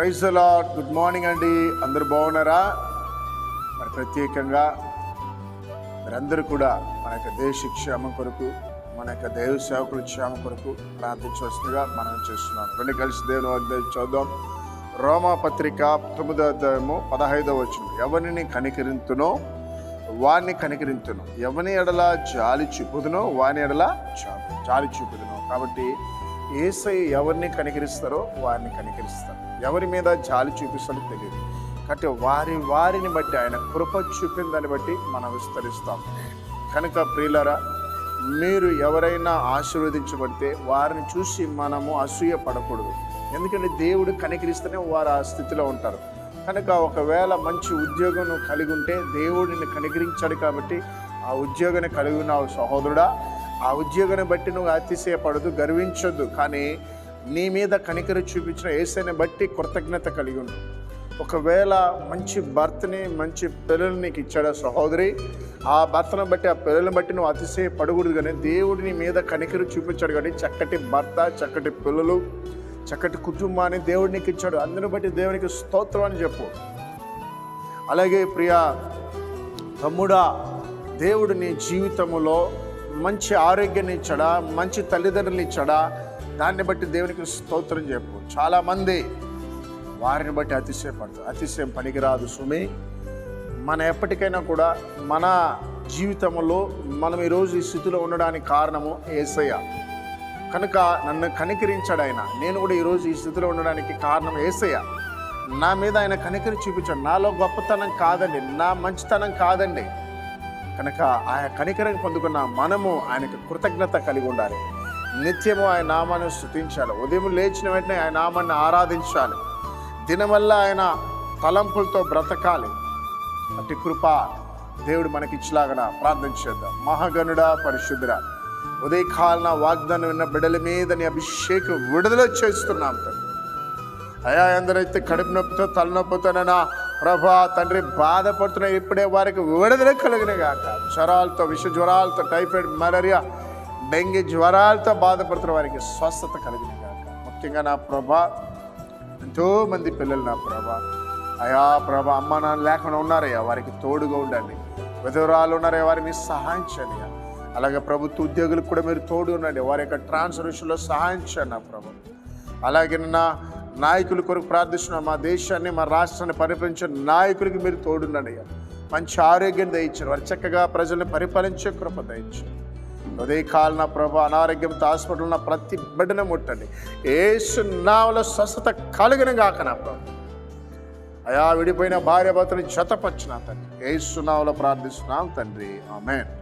Praise lord good morning అండి. అందరు బాగున్నారా? మరి ప్రత్యేకంగా మీరందరూ కూడా మన యొక్క దేశ క్షేమం కొరకు మన యొక్క దైవ సేవకుల క్షేమం కొరకు ప్రార్థించవలసిందిగా మనం చేస్తున్నాం. రెండు కలిసి దేవుని చూద్దాం. రోమా పత్రిక తొమ్మిదో అధ్యాయము పదహైదో వచ్చిన ఎవరిని కనికరింతునో వారిని కనికరింతును. ఎవని ఎడల జాలి చూపుదునో వాని ఎడల జాలి చూపుదును. కాబట్టి ఏసై ఎవరిని కనికరిస్తారో వారిని కనికరిస్తారు. ఎవరి మీద జాలి చూపిస్తారో తెలియదు. కాబట్టి వారి వారిని బట్టి ఆయన కృప చూపిన దాన్ని బట్టి మనం విస్తరిస్తాం. కనుక ప్రియులరా మీరు ఎవరైనా ఆశీర్వదించబడితే వారిని చూసి మనము అసూయ పడకూడదు ఎందుకంటే దేవుడు కనికరిస్తేనే వారు ఆ స్థితిలో ఉంటారు. కనుక ఒకవేళ మంచి ఉద్యోగం కలిగి ఉంటే దేవుడిని కనికరించాడు కాబట్టి ఆ ఉద్యోగాన్ని కలిగి ఉన్న సహోదరుడా ఆ ఉద్యోగాన్ని బట్టి నువ్వు అతిశయపడదు గర్వించొద్దు. కానీ నీ మీద కనికరి చూపించిన ఏసైని బట్టి కృతజ్ఞత కలిగి ఉండు. ఒకవేళ మంచి భర్తని మంచి పిల్లల్ని నీకు ఇచ్చాడు సహోదరి ఆ భర్తను బట్టి ఆ పిల్లల్ని బట్టి నువ్వు అతిశయ పడకూడదు కానీ దేవుడు నీ మీద కనికరి చూపించాడు కానీ చక్కటి భర్త చక్కటి పిల్లలు చక్కటి కుటుంబాన్ని దేవుడు నీకు ఇచ్చాడు. అందుని బట్టి దేవునికి స్తోత్రం అని చెప్పు. అలాగే ప్రియా తమ్ముడా దేవుడు నీ జీవితంలో మంచి ఆరోగ్యాన్ని ఇచ్చాడా? మంచి తల్లిదండ్రులు ఇచ్చాడా? దాన్ని బట్టి దేవునికి స్తోత్రం చెప్పు. చాలామంది వారిని బట్టి అతిశయపడతారు అతిశయం పనికిరాదు సుమి. మన ఎప్పటికైనా కూడా మన జీవితంలో మనం ఈరోజు ఈ స్థితిలో ఉండడానికి కారణము ఏసయ్య. కనుక నన్ను కనికరించాడు ఆయన. నేను కూడా ఈరోజు ఈ స్థితిలో ఉండడానికి కారణం ఏసయ్య. నా మీద ఆయన కనికరి చూపించాడు. నాలో గొప్పతనం కాదండి. నా మంచితనం కాదండి. కనుక ఆయన కనికరం పొందుకున్న మనము ఆయనకు కృతజ్ఞత కలిగి ఉండాలి. నిత్యము ఆయన నామాన్ని స్థుతించాలి ఉదయం లేచిన వెంటనే ఆయన నామాన్ని ఆరాధించాలి. దినవల్ల ఆయన తలంపులతో బ్రతకాలి. అటు కృప దేవుడు మనకి ఇచ్చలాగన ప్రార్థన చేద్దాం. మహాగనుడ పరిశుద్ధుడ ఉదయకాలన వాగ్దానం విన్న బిడ్డల మీద నీ అభిషేకం విడుదల చేస్తున్నాం అయా ఎందరైతే కడుపు నొప్పితో తలనొప్పితోనైనా ప్రభా తండ్రి బాధపడుతున్న ఇప్పుడే వారికి విడుదల కలిగిన కాక జ్వరాలతో విష జ్వరాలతో టైఫాయిడ్ మలేరియా డెంగ్యూ జ్వరాలతో బాధపడుతున్న వారికి స్వస్థత కలిగిన కాక ముఖ్యంగా నా ప్రభా ఎంతోమంది పిల్లలు నా ప్రభా. అయా ప్రభా అమ్మ నాన్న లేకుండా ఉన్నారయ్యా వారికి తోడుగా ఉండండి. విధురాలు ఉన్నారయ్యా వారికి సహాయం చేయండి అలాగే ప్రభుత్వ ఉద్యోగులకు కూడా మీరు తోడు ఉండండి. వారి యొక్క ట్రాన్స్ఫర్మేషన్లో సహాయం చేయండి నా ప్రభు. అలాగే నా నాయకుల కొరకు ప్రార్థిస్తున్నాం మా దేశాన్ని మా రాష్ట్రాన్ని పరిపాలించే నాయకులకి మీరు తోడుండండి అయ్యా. మంచి ఆరోగ్యం దయించారు వారు చక్కగా ప్రజల్ని పరిపాలించే కృప దయించారు ఉదయకాలన ప్రభ అనారోగ్యంతో హాస్పిటల్ ఉన్న ప్రతి బిడ్డను ముట్టండి. ఏసు నావలో స్వస్థత కలిగిన కాక నా ప్రభు. అయా విడిపోయిన భార్య భర్తని జతపరిచిన తండ్రి. ఏసు నావలో ప్రార్థిస్తున్నాం తండ్రి. ఆమెన్.